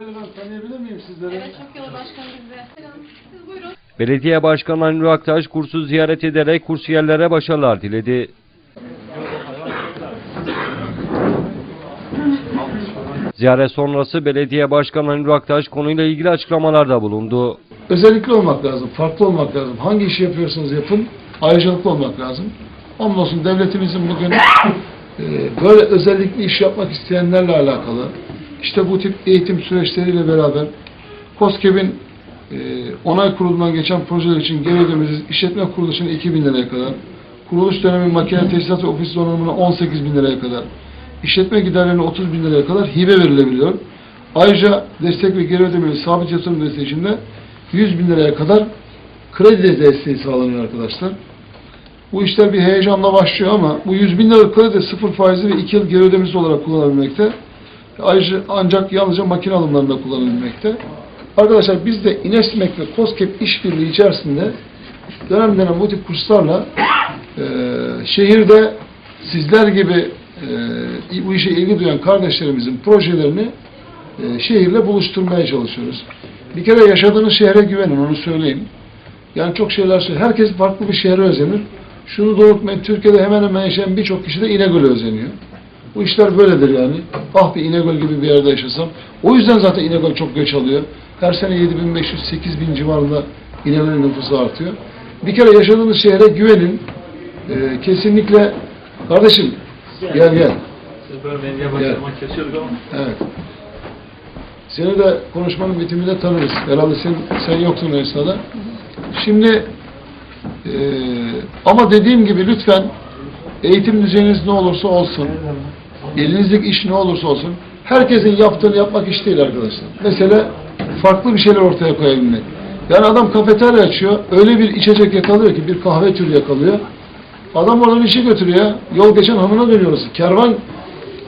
Ben tanıyabilir miyim sizleri? Evet çok yolu başkanım bizde. Siz buyurun. Belediye Başkanı Anur Aktaş kursu ziyaret ederek kursiyerlere başarılar diledi. Ziyaret sonrası Belediye Başkanı Anur Aktaş konuyla ilgili açıklamalarda bulundu. Özellikle olmak lazım, farklı olmak lazım. Hangi işi yapıyorsanız yapın, ayrıcalıklı olmak lazım. Hamdolsun devletimizin bugün e, böyle özellikle iş yapmak isteyenlerle alakalı, işte bu tip eğitim süreçleriyle beraber COSGAP'in e, onay kurulundan geçen projeler için geri ödemesiz işletme kuruluşuna 2 bin liraya kadar, kuruluş dönemi makine tesisat ve ofis donanımına 18 bin liraya kadar, işletme giderlerine 30 bin liraya kadar hibe verilebiliyor. Ayrıca destek ve geri ödemeli sabit yatırım desteği için de 100 bin liraya kadar kredi desteği sağlanıyor arkadaşlar. Bu işler bir heyecanla başlıyor ama bu 100 bin liralık kredi sıfır faizli ve 2 yıl geri ödemesi olarak kullanılabilmekte. Ayrıca ancak yalnızca makine alımlarında kullanılabilmekte. Arkadaşlar biz de İNESMEK ve COSGAP işbirliği içerisinde dönem dönem bu tip kurslarla e, şehirde sizler gibi e, bu işe ilgi duyan kardeşlerimizin projelerini e, şehirle buluşturmaya çalışıyoruz. Bir kere yaşadığınız şehre güvenin, onu söyleyeyim. Yani çok şeyler söylüyor. Herkes farklı bir şehre özenir. Şunu doğrultmayın, Türkiye'de hemen hemen yaşayan birçok kişi de İnegöl'e özeniyor. Bu işler böyledir yani. Ah bir İnegöl gibi bir yerde yaşasam. O yüzden zaten İnegöl çok göç alıyor. Her sene 7500-8000 civarında İnegöl'ün nüfusu artıyor. Bir kere yaşadığınız şehre güvenin. Ee, kesinlikle kardeşim gel gel. Siz bölmeyin diye başlamak kesiyorduk ama. Evet. Seni de konuşmanın bitiminde tanırız. Herhalde sen, sen yoktun o esnada. Şimdi eee, ama dediğim gibi lütfen eğitim düzeyiniz ne olursa olsun, elinizdeki iş ne olursa olsun, herkesin yaptığını yapmak iş değil arkadaşlar. Mesela farklı bir şeyler ortaya koyabilmek. Yani adam kafeterya açıyor, öyle bir içecek yakalıyor ki, bir kahve türü yakalıyor. Adam oradan işe götürüyor. Yol geçen hamına dönüyoruz. Kervan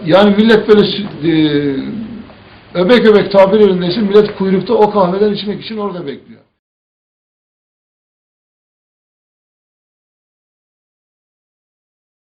yani millet böyle e, öbek öbek tabir yerindeyse millet kuyrukta o kahveden içmek için orada bekliyor.